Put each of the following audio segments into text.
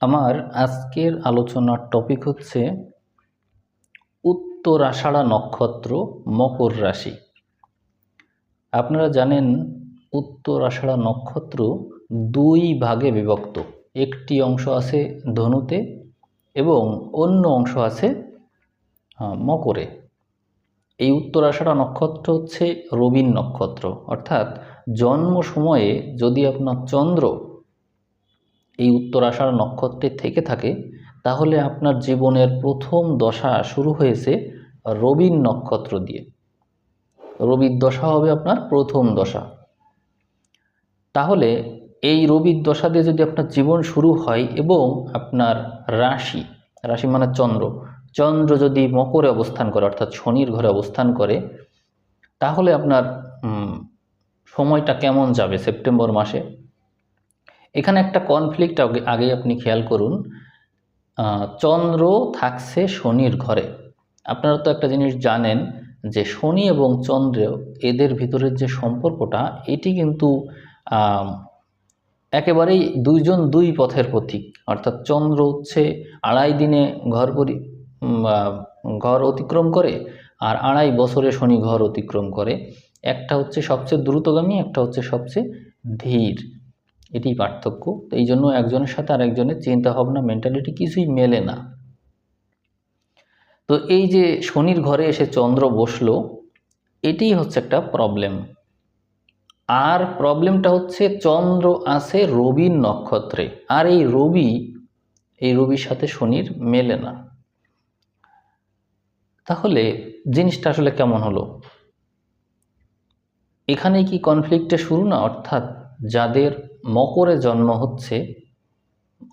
আমার আজকের আলোচনার টপিক হচ্ছে উত্তর আষাঢ়া নক্ষত্র মকর রাশি। আপনারা জানেন উত্তর আষাঢ়া নক্ষত্র দুই ভাগে বিভক্ত। একটি অংশ আছে ধনুতে এবং অন্য অংশ আছে মকরে। এই উত্তর আষাঢ়া নক্ষত্র হচ্ছে রবির নক্ষত্র। অর্থাৎ জন্ম সময়ে যদি আপনার চন্দ্র এই উত্তর আষাঢ় নক্ষত্রে থেকে থাকে, তাহলে আপনার জীবনের প্রথম দশা শুরু হয়েছে রবির নক্ষত্র দিয়ে। রবির দশা হবে আপনার প্রথম দশা। তাহলে এই রবির দশা দিয়ে যদি আপনার জীবন শুরু হয় এবং আপনার রাশি রাশি মানে চন্দ্র চন্দ্র যদি মকরে অবস্থান করে, অর্থাৎ শনির ঘরে অবস্থান করে, তাহলে আপনার সময়টা কেমন যাবে সেপ্টেম্বর মাসে? এখানে একটা কনফ্লিক্ট আগে আপনি খেয়াল করুন। চন্দ্র থাকছে শনির ঘরে। আপনারা তো একটা জিনিস জানেন যে শনি এবং চন্দ্র এদের ভিতরের যে সম্পর্কটা, এটি কিন্তু একেবারেই দুইজন দুই পথের প্রতীক। অর্থাৎ চন্দ্র হচ্ছে আড়াই দিনে ঘর পরি ঘর অতিক্রম করে, আর আড়াই বছরে শনি ঘর অতিক্রম করে। একটা হচ্ছে সবচেয়ে দ্রুতগামী, একটা হচ্ছে সবচেয়ে ধীর। এটি পার্থক্য। তো এই জন্য একজনের সাথে আরেকজনের চিন্তা ভাবনা মেন্টালিটি কিছুই মেলে না। তো এই যে শনির ঘরে এসে চন্দ্র বসল এটি হচ্ছে একটা প্রবলেম আর প্রবলেমটা হচ্ছে চন্দ্র আছে রবির নক্ষত্রে। আর এই রবি, এই রবির সাথে শনির মেলে না। তাহলে জিনিসটা আসলে কেমন হলো? এখানে কি কনফ্লিক্টে শুরু না? অর্থাৎ যাদের মকরে জন্ম হচ্ছে,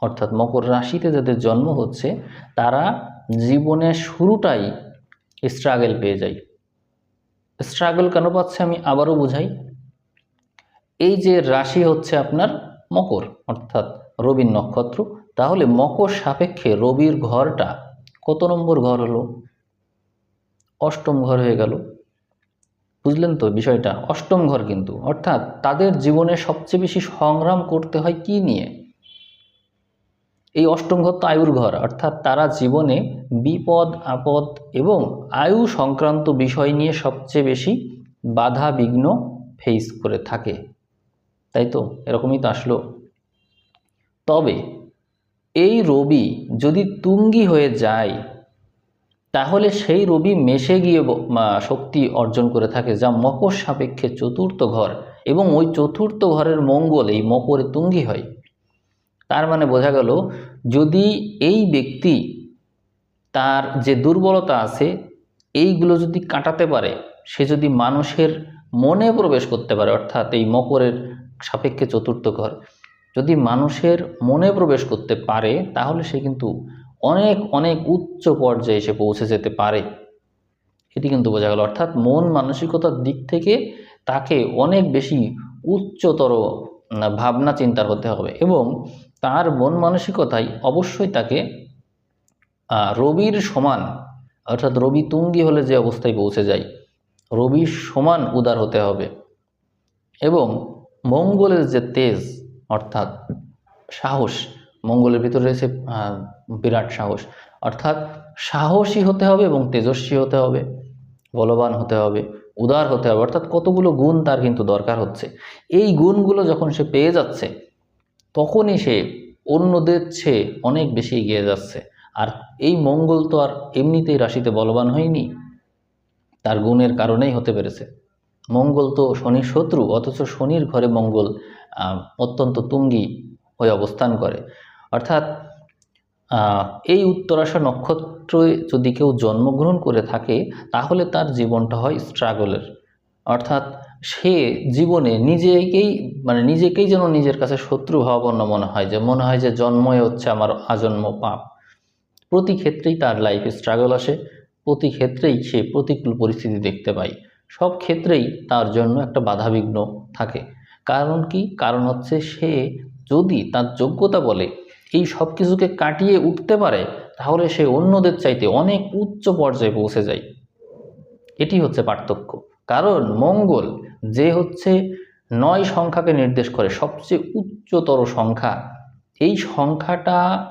অর্থাৎ মকর রাশিতে যাদের জন্ম হচ্ছে, তারা জীবনের শুরুটাই স্ট্রাগল পেয়ে যায়। স্ট্রাগল কেন পাচ্ছে আমি আবারও বুঝাই। এই যে রাশি হচ্ছে আপনার মকর, অর্থাৎ রবির নক্ষত্র, তাহলে মকর সাপেক্ষে রবির ঘরটা কত নম্বর ঘর হলো? অষ্টম ঘর হয়ে গেল। বুঝলেন তো বিষয়টা? অষ্টম ঘর কিন্তু। অর্থাৎ তাদের জীবনে সবচেয়ে বেশি সংগ্রাম করতে হয় কি নিয়ে? এই অষ্টম ঘর তো আয়ুর ঘর। অর্থাৎ তারা জীবনে বিপদ, আপদ এবং আয়ু সংক্রান্ত বিষয় নিয়ে সবচেয়ে বেশি বাধা, বিঘ্ন ফেস করে থাকে। তাই তো? এরকমই তো আসলো। তবে এই রবি যদি তুঙ্গি হয়ে যায় তাহলে সেই রবি মেশে গিয়ে শক্তি অর্জন করে থাকে যা মকর সাপেক্ষে চতুর্থ ঘর এবং ওই চতুর্থ ঘরের মঙ্গল এই মকরে তুঙ্গি হয়। তার মানে বোঝা গেল, যদি এই ব্যক্তি তার যে দুর্বলতা আছে, এইগুলো যদি কাটাতে পারে, সে যদি মানুষের মনে প্রবেশ করতে পারে, অর্থাৎ এই মকরের সাপেক্ষে চতুর্থ ঘর, যদি মানুষের মনে প্রবেশ করতে পারে, তাহলে সে কিন্তু অনেক অনেক উচ্চ পর্যায়ে এসে পৌঁছে যেতে পারে। এটি কিন্তু বোঝা গেল। অর্থাৎ মন মানসিকতার দিক থেকে তাকে অনেক বেশি উচ্চতর ভাবনা চিন্তার হতে হবে এবং তার মন মানসিকতাই অবশ্যই তাকে রবির সমান, অর্থাৎ রবি তুঙ্গি হলে যে অবস্থায় পৌঁছে যায়, রবির সমান উদার হতে হবে এবং মঙ্গলের যে তেজ, অর্থাৎ সাহস মঙ্গলের ভিতরে রয়েছে বিরাট সাহস। অর্থাৎ সাহসী হতে হবে এবং তেজস্বী হতে হবে, বলবান হতে হবে, উদার হতে হবে। অর্থাৎ কতগুলো গুণ তার কিন্তু দরকার হচ্ছে। এই গুণগুলো যখন সে পেয়ে যাচ্ছে, তখনই সে অন্যদের চেয়ে অনেক বেশি এগিয়ে যাচ্ছে। আর এই মঙ্গল তো আর এমনিতেই রাশিতে বলবান হয়নি, তার গুণের কারণেই হতে পেরেছে। মঙ্গল তো শনির শত্রু, অথচ শনির ঘরে মঙ্গল অত্যন্ত তুঙ্গি হয়ে অবস্থান করে। অর্থাৎ এই উত্তরাশা নক্ষত্রে যদি কেউ জন্মগ্রহণ করে থাকে, তাহলে তার জীবনটা হয় স্ট্রাগলের অর্থাৎ, সে জীবনে নিজেকেই মানে নিজেকেই যেন নিজের কাছে শত্রু ভাবাপন্ন মনে হয়, যে মনে হয় যে জন্মই হচ্ছে আমার আজন্ম পাপ। প্রতি ক্ষেত্রেই তার লাইফে স্ট্রাগল আসে, প্রতি ক্ষেত্রেই সে প্রতিকূল পরিস্থিতি দেখতে পায়। সব ক্ষেত্রেই তার জন্য একটা বাধাবিঘ্ন থাকে। কারণ কি? কারণ হচ্ছে সে যদি তার যোগ্যতা বলে এই সব কিছুকে কাটিয়ে উঠতে পারে, তাহলে সে অন্যদের চাইতে অনেক উচ্চ পর্যায়ে পৌঁছে যায়। এটি হচ্ছে পার্থক্য। কারণ মঙ্গল যে হচ্ছে নয় সংখ্যাকে নির্দেশ করে, সবচেয়ে উচ্চতর সংখ্যা। এই সংখ্যাটা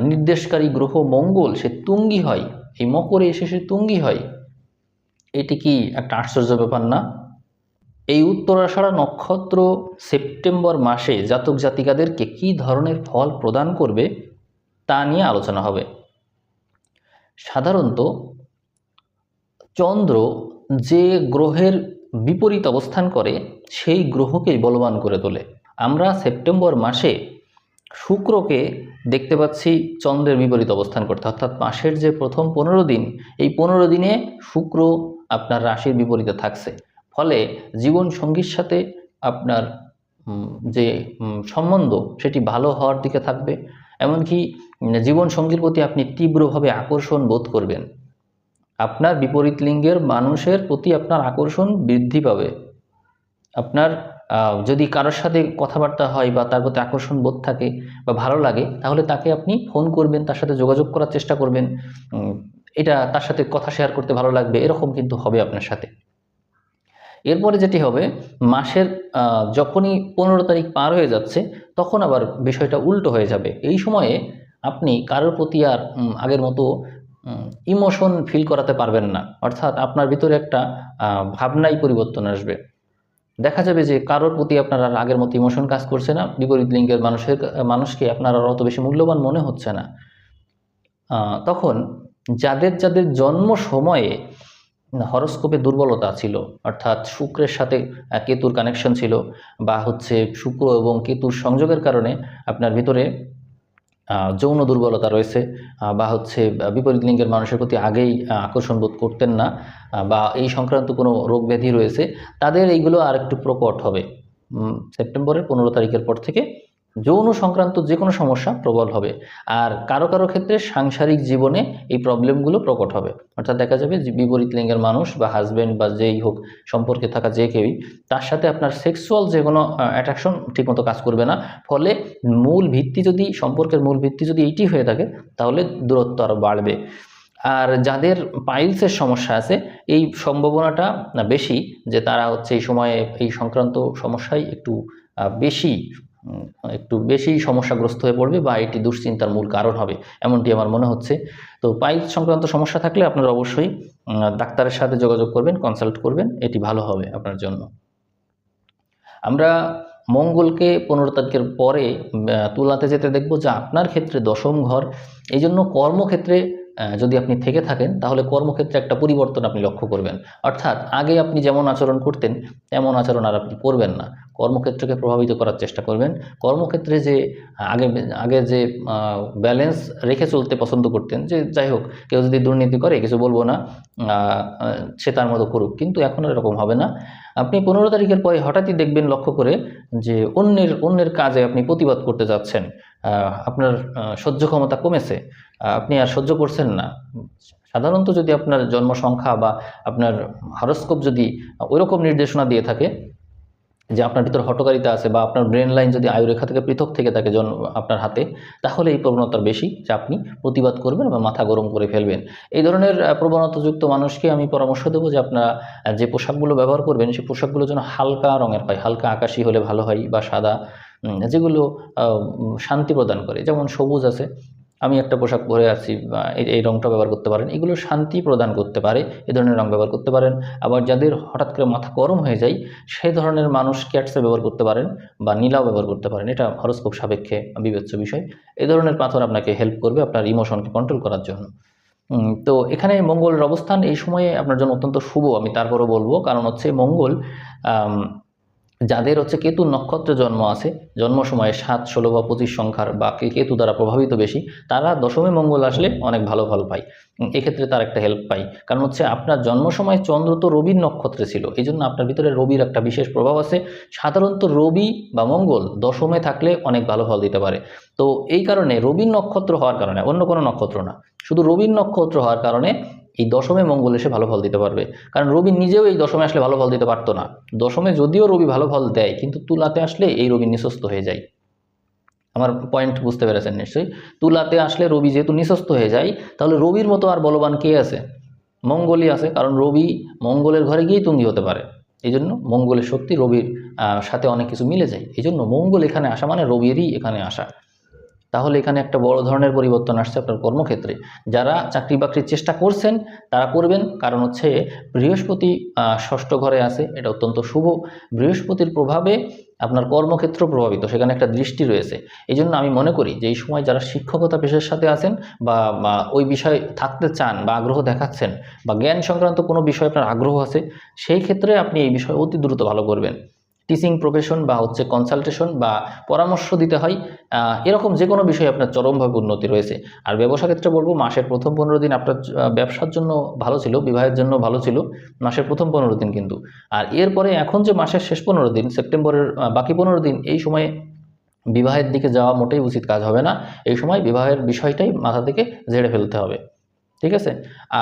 নির্দেশকারী গ্রহ মঙ্গল, সে তুঙ্গি হয়। এই মকরে এসে সে তুঙ্গি হয়। এটি কি একটা আশ্চর্য ব্যাপার না? এই উত্তরাষাঢ়া নক্ষত্র সেপ্টেম্বর মাসে জাতক জাতিকাদেরকে কি ধরনের ফল প্রদান করবে তা নিয়ে আলোচনা হবে। সাধারণত চন্দ্র যে গ্রহের বিপরীত অবস্থান করে, সেই গ্রহকেই বলবান করে তোলে। আমরা সেপ্টেম্বর মাসে শুক্রকে দেখতে পাচ্ছি চন্দ্রের বিপরীত অবস্থান করতে। অর্থাৎ মাসের যে প্রথম পনেরো দিন, এই পনেরো দিনে শুক্র আপনার রাশির বিপরীতে থাকছে। ফলে জীবন সঙ্গীর সাথে আপনার যে সম্বন্ধ সেটি ভালো হওয়ার দিকে থাকবে। এমনকি জীবন সঙ্গীর প্রতি আপনি তীব্রভাবে আকর্ষণ বোধ করবেন। আপনার বিপরীত লিঙ্গের মানুষের প্রতি আপনার আকর্ষণ বৃদ্ধি পাবে। আপনার যদি কারোর সাথে কথাবার্তা হয় বা তার প্রতি আকর্ষণ বোধ থাকে বা ভালো লাগে, তাহলে তাকে আপনি ফোন করবেন, তার সাথে যোগাযোগ করার চেষ্টা করবেন। এটা তার সাথে কথা শেয়ার করতে ভালো লাগবে, এরকম কিন্তু হবে আপনার সাথে। এরপরে যেটি হবে, মাসের যখনই পনেরো তারিখ পার হয়ে যাচ্ছে, তখন আবার বিষয়টা উল্টো হয়ে যাবে। এই সময়ে আপনি কারোর প্রতি আর আগের মতো ইমোশন ফিল করাতে পারবেন না। অর্থাৎ আপনার ভিতরে একটা ভাবনাই পরিবর্তন আসবে। দেখা যাবে যে কারোর প্রতি আপনার আর আগের মতো ইমোশন কাজ করছে না, বিপরীত লিঙ্গের মানুষের, মানুষকে আপনার আর অত বেশি মূল্যবান মনে হচ্ছে না। তখন যাদের যাদের জন্ম সময়ে হরস্কোপে দুর্বলতা ছিল, অর্থাৎ শুক্রের সাথে কেতুর কানেকশন ছিল বা হচ্ছে শুক্র এবং কেতুর সংযোগের কারণে আপনার ভিতরে যৌন দুর্বলতা রয়েছে বা হচ্ছে বিপরীত লিঙ্গের মানুষের প্রতি আগেই আকর্ষণ বোধ করতেন না বা এই সংক্রান্ত কোনো রোগ ব্যাধি রয়েছে, তাদের এইগুলো আর একটু প্রকট হবে সেপ্টেম্বরের পনেরো তারিখের পর থেকে যৌন সংক্রান্ত যে কোনো সমস্যা প্রবল হবে। আর কারও কারও ক্ষেত্রে সাংসারিক জীবনে এই প্রবলেমগুলো প্রকট হবে। অর্থাৎ দেখা যাবে যে বিপরীত লিঙ্গের মানুষ বা হাজব্যান্ড বা যেই হোক সম্পর্কে থাকা যে কেউই, তার সাথে আপনার সেক্সুয়াল যে কোনো অ্যাট্রাকশন ঠিকমতো কাজ করবে না। ফলে মূল ভিত্তি যদি, সম্পর্কের মূল ভিত্তি যদি এইটি হয়ে থাকে, তাহলে দূরত্ব আরও বাড়বে। আর যাদের পাইলসের সমস্যা আছে, এই সম্ভাবনাটা বেশি যে তারা হচ্ছে এই সময়ে এই সংক্রান্ত সমস্যায় একটু বেশি একটু বেশি সমস্যাগ্রস্ত হয়ে পড়বে বা এটি দুশ্চিন্তার মূল কারণ হবে, এমনটি আমার মনে হচ্ছে। তো পাইলস সংক্রান্ত সমস্যা থাকলে আপনারা অবশ্যই ডাক্তারের সাথে যোগাযোগ করবেন কনসাল্ট করবেন, এটি ভালো হবে আপনার জন্য। আমরা মঙ্গলকে পনেরো তারিখের পরে তুলাতে যেতে দেখব যে আপনার ক্ষেত্রে দশম ঘর, এই জন্য কর্মক্ষেত্রে যদি আপনি থেকে থাকেন, তাহলে কর্মক্ষেত্রে একটা পরিবর্তন আপনি লক্ষ্য করবেন। অর্থাৎ আগে আপনি যেমন আচরণ করতেন, তেমন আচরণ আর আপনি করবেন না। কর্মক্ষেত্রকে প্রভাবিত করার চেষ্টা করবেন। কর্মক্ষেত্রে যে আগে আগে যে ব্যালেন্স রেখে চলতে পছন্দ করতেন, যে যাই হোক, কেউ যদি দুর্নীতি করে, কিছু বলব না সে তার মতো করুক। কিন্তু এখন এরকম হবে না। আপনি পনেরো তারিখের পরে হঠাৎই দেখবেন লক্ষ্য করে যে অন্যের অন্যের কাজে আপনি প্রতিবাদ করতে যাচ্ছেন। আপনার সহ্য ক্ষমতা কমেছে আপনি আর সহ্য করছেন না। সাধারণত যদি আপনার জন্ম সংখ্যা বা আপনার হরস্কোপ যদি ওইরকম নির্দেশনা দিয়ে থাকে যে আপনার ভিতর হটকারিতা আছে বা আপনার ব্রেন লাইন যদি আয়ুরেখা থেকে পৃথক থেকে থাকে জন্ম আপনার হাতে, তাহলে এই প্রবণতার বেশি যে আপনি প্রতিবাদ করবেন বা মাথা গরম করে ফেলবেন। এই ধরনের প্রবণতাযুক্ত মানুষকে আমি পরামর্শ দেবো যে আপনারা যে পোশাকগুলো ব্যবহার করবেন, সেই পোশাকগুলো যেন হালকা রঙের হয়, হালকা আকাশি হলে ভালো হয় বা সাদা। যেগুলো শান্তি প্রদান করে। যেমন সবুজ আছে, আমি একটা পোশাক পরে আছি এই রংটা ব্যবহার করতে পারেন। এগুলো শান্তি প্রদান করতে পারে, এ ধরনের রঙ ব্যবহার করতে পারেন। আবার যাদের হঠাৎ করে মাথা গরম হয়ে যায় সেই ধরনের মানুষ ক্যাটসে ব্যবহার করতে পারেন, বা নীলাও ব্যবহার করতে পারেন। এটা হরস্কোপ সাপেক্ষে বিবেচ্য বিষয়। এ ধরনের পাথর আপনাকে হেল্প করবে আপনার ইমোশনকে কন্ট্রোল করার জন্য। তো এখানে মঙ্গলের অবস্থান এই সময়ে আপনার জন্য অত্যন্ত শুভ, আমি তারপরও বলব। কারণ হচ্ছে মঙ্গল যাদের হচ্ছে কেতু নক্ষত্রে জন্ম আছে, জন্ম সময়ে সাত, ষোলো বা পঁচিশ সংখ্যার বা কেতু দ্বারা প্রভাবিত বেশি, তারা দশমে মঙ্গল আসলে অনেক ভালো ফল পায়। এক্ষেত্রে তার একটা হেল্প পাই। কারণ হচ্ছে আপনার জন্ম সময় চন্দ্র তো রবির নক্ষত্রে ছিল এই জন্য আপনার ভিতরে রবির একটা বিশেষ প্রভাব আছে। সাধারণত রবি বা মঙ্গল দশমে থাকলে অনেক ভালো ফল দিতে পারে। তো এই কারণে রবির নক্ষত্র হওয়ার কারণে, অন্য কোনো নক্ষত্র না। শুধু রবির নক্ষত্র হওয়ার কারণে এই দশমে মঙ্গল এসে ভালো ফল দিতে পারবে। কারণ রবি নিজেও এই দশমে আসলে ভালো ফল দিতে পারতো না। দশমে যদিও রবি ভালো ফল দেয়, কিন্তু তুলাতে আসলে এই রবি নিঃস্বস্ত হয়ে যায়। আমার পয়েন্ট বুঝতে পেরেছেন নিশ্চয়ই? তুলাতে আসলে রবি যেহেতু নিঃস্বস্ত হয়ে যায়, তাহলে রবির মতো আর বলবান কে আছে? মঙ্গলই আছে, কারণ রবি মঙ্গলের ঘরে গিয়েই তুঙ্গি হতে পারে। এই জন্য মঙ্গলের শক্তি রবির সাথে অনেক কিছু মিলে যায়। এই জন্য মঙ্গল এখানে আসা মানে রবিরই এখানে আসা। তাহলে এখানে একটা বড় ধরনের পরিবর্তন আসছে আপনার কর্মক্ষেত্রে। যারা চাকরি বাকরির চেষ্টা করছেন, তারা করবেন। কারণ হচ্ছে বৃহস্পতি ষষ্ঠ ঘরে আছে, এটা অত্যন্ত শুভ। বৃহস্পতির প্রভাবে আপনার কর্মক্ষেত্র প্রভাবিত, সেখানে একটা দৃষ্টি রয়েছে। এই জন্য আমি মনে করি যে এই সময় যারা শিক্ষকতা পেশার সাথে আছেন বা বা ওই বিষয়ে থাকতে চান বা আগ্রহ দেখাচ্ছেন বা জ্ঞান সংক্রান্ত কোনো বিষয়ে আপনার আগ্রহ আছে, সেই ক্ষেত্রে আপনি এই বিষয়ে অতি দ্রুত ভালো করবেন। টিচিং প্রফেশন বা হচ্ছে কনসালটেশন বা পরামর্শ দিতে হয় এরকম যে কোনো বিষয়ে আপনার চরমভাবে উন্নতি রয়েছে। আর ব্যবসা ক্ষেত্রে বলব, মাসের প্রথম পনেরো দিন আপনার ব্যবসার জন্য ভালো ছিল, বিবাহের জন্য ভালো ছিল, মাসের প্রথম পনেরো দিন কিন্তু। আর এরপরে এখন যে মাসের শেষ পনেরো দিন, সেপ্টেম্বরের বাকি পনেরো দিন, এই সময়ে বিবাহের দিকে যাওয়া মোটেই উচিত কাজ হবে না। এই সময় বিবাহের বিষয়টাই মাথা থেকে ঝেড়ে ফেলতে হবে। ঠিক আছে?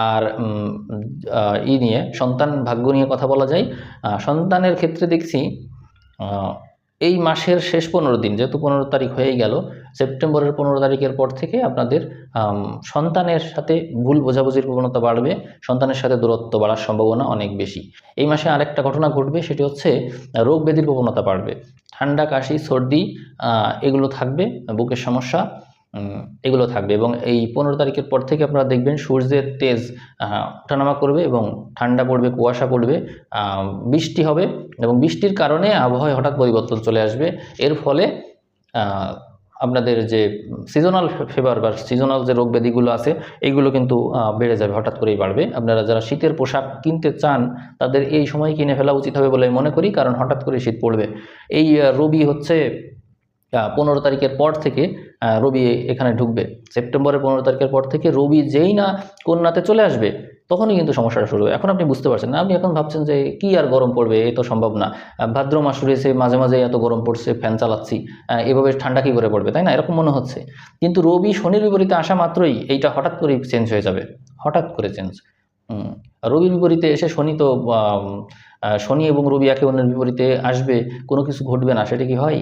আর ই নিয়ে সন্তান ভাগ্য নিয়ে কথা বলা যায়। সন্তানের ক্ষেত্রে দেখছি এই মাসের শেষ পনেরো দিন, যেহেতু পনেরো তারিখ হয়ে গেল, সেপ্টেম্বরের পনেরো তারিখের পর থেকে আপনাদের সন্তানের সাথে ভুল বোঝাবুঝির প্রবণতা বাড়বে, সন্তানের সাথে দূরত্ব বাড়ার সম্ভাবনা অনেক বেশি। এই মাসে আরেকটা ঘটনা ঘটবে, সেটি হচ্ছে রোগ ব্যাধির প্রবণতা বাড়বে। ঠান্ডা, কাশি, সর্দি এগুলো থাকবে, বুকের সমস্যা এগুলো থাকবে এবং এই পনেরো তারিখের পর থেকে আপনারা দেখবেন সূর্যের তেজ ওঠানামা করবে এবং ঠান্ডা পড়বে, কুয়াশা পড়বে বৃষ্টি হবে এবং বৃষ্টির কারণে আবহাওয়ায় হঠাৎ পরিবর্তন চলে আসবে। এর ফলে আপনাদের যে সিজনাল ফেভার বা সিজনাল যে রোগ ব্যাধিগুলো আছে এইগুলো কিন্তু বেড়ে যাবে, হঠাৎ করেই বাড়বে। আপনারা যারা শীতের পোশাক কিনতে চান, তাদের এই সময় কিনে ফেলা উচিত হবে বলে আমি মনে করি, কারণ হঠাৎ করে শীত পড়বে। এই রবি হচ্ছে পনেরো তারিখের পর থেকে রবি এখানে ঢুকবে। সেপ্টেম্বরের পনেরো তারিখের পর থেকে রবি যেই না কন্যাতে চলে আসবে, তখনই কিন্তু সমস্যাটা শুরু এখন আপনি বুঝতে পারছেন না। আপনি এখন ভাবছেন যে কি আর গরম পড়বে? এ তো সম্ভব না। ভাদ্র মাস রয়েছে মাঝে মাঝে এত গরম পড়ছে, ফ্যান চালাচ্ছি। এভাবে ঠান্ডা কি করে পড়বে, তাই না? এরকম মনে হচ্ছে। কিন্তু রবি শনির বিপরীতে আসা মাত্রই এইটা হঠাৎ করেই চেঞ্জ হয়ে যাবে। হঠাৎ করে চেঞ্জ রবির বিপরীতে এসে শনি তো শনি এবং রবি একে অন্যের বিপরীতে আসবে, কোনো কিছু ঘটবে না। সেটা কি হয়?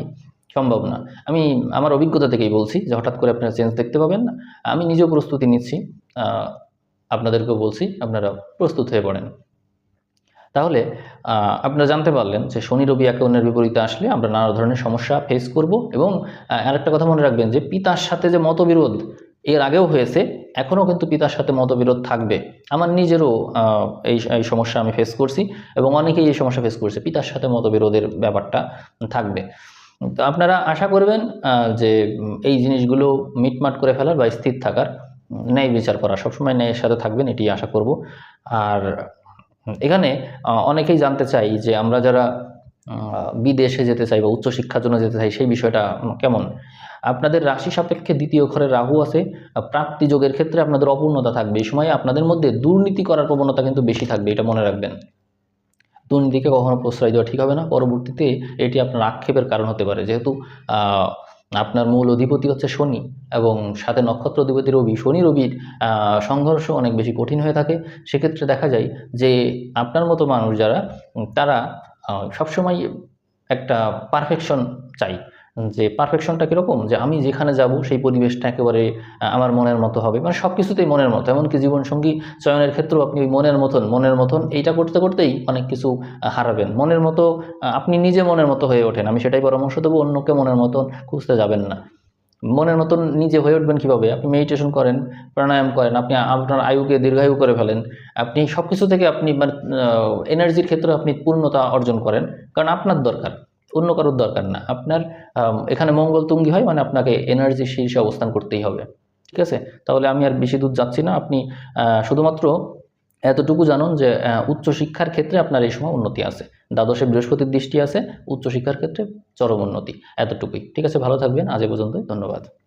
সম্ভব না। আমি আমার অভিজ্ঞতা থেকেই বলছি যে হঠাৎ করে আপনারা চেঞ্জ দেখতে পাবেন। না আমি নিজেও প্রস্তুতি নিচ্ছি। আপনাদেরকেও বলছি আপনারা প্রস্তুত হয়ে পড়েন। তাহলে আপনারা জানতে পারলেন যে শনি রবি একে অন্যের বিপরীতে আসলে আমরা নানা ধরনের সমস্যা ফেস করব এবং আরেকটা কথা মনে রাখবেন যে পিতার সাথে যে মতবিরোধ এর আগেও হয়েছে, এখনও কিন্তু পিতার সাথে মতবিরোধ থাকবে। আমার নিজেরও এই এই সমস্যা আমি ফেস করছি এবং অনেকেই এই সমস্যা ফেস করছে, পিতার সাথে মতবিরোধের ব্যাপারটা থাকবে। তো আপনারা আশা করবেন যে এই জিনিসগুলো মিটমাট করে ফেলার বা স্থির থাকার ন্যায় বিচার করা, সবসময় ন্যায়ের সাথে থাকবেন, এটি আশা করব। আর এখানে অনেকেই জানতে চাই যে আমরা যারা বিদেশে যেতে চাই বা উচ্চশিক্ষার জন্য যেতে চাই, সেই বিষয়টা কেমন? আপনাদের রাশি সাপেক্ষে দ্বিতীয় ঘরে রাহু আছে প্রাপ্তি যোগের ক্ষেত্রে আপনাদের অপূর্ণতা থাকবে। এই সময় আপনাদের মধ্যে দুর্নীতি করার প্রবণতা কিন্তু বেশি থাকবে, এটা মনে রাখবেন। দুর্নীতিকে কখনো প্রশ্রয় দেওয়া ঠিক হবে না। পরবর্তীতে এটি আপনার আক্ষেপের কারণ হতে পারে। যেহেতু আপনার মূল অধিপতি হচ্ছে শনি এবং সাথে নক্ষত্র অধিপতি রবি। শনি রবির সংঘর্ষ অনেক বেশি কঠিন হয়ে থাকে। সেক্ষেত্রে দেখা যায় যে, আপনার মতো মানুষ যারা, তারা সবসময় একটা পারফেকশন চাই। যে পারফেকশনটা কীরকম? যে আমি যেখানে যাব সেই পরিবেশটা একেবারে আমার মনের মতো হবে। মানে সব কিছুতেই মনের মতো। এমনকি জীবনসঙ্গী চয়নের ক্ষেত্রেও আপনি ওই মনের মতন মনের মতন এইটা করতে করতেই অনেক কিছু হারাবেন। মনের মতো আপনি নিজে মনের মতো হয়ে ওঠেন। আমি সেটাই পরামর্শ দেবো, অন্যকে মনের মতন খুঁজতে যাবেন না। মনের মতন নিজে হয়ে উঠবেন কীভাবে? আপনি মেডিটেশন করেন, প্রাণায়াম করেন, আপনি আপনার আয়ুকে দীর্ঘায়ু করে ফেলেন। আপনি সব কিছু থেকে আপনি মানে এনার্জির ক্ষেত্রে আপনি পূর্ণতা অর্জন করেন। কারণ আপনার দরকার। অন্য কারোর দরকার না। আপনার এখানে মঙ্গল তুঙ্গি হয় মানে আপনাকে এনার্জি শীর্ষে অবস্থান করতেই হবে। ঠিক আছে? তাহলে আমি আর বেশি দূর যাচ্ছি না। আপনি শুধুমাত্র এতটুকু জানুন যে উচ্চ উচ্চশিক্ষার ক্ষেত্রে আপনার এই সময় উন্নতি আছে। দ্বাদশে বৃহস্পতির দৃষ্টি আছে, উচ্চশিক্ষার ক্ষেত্রে চরম উন্নতি এতটুকুই। ঠিক আছে? ভালো থাকবেন। আজ পর্যন্তই। ধন্যবাদ।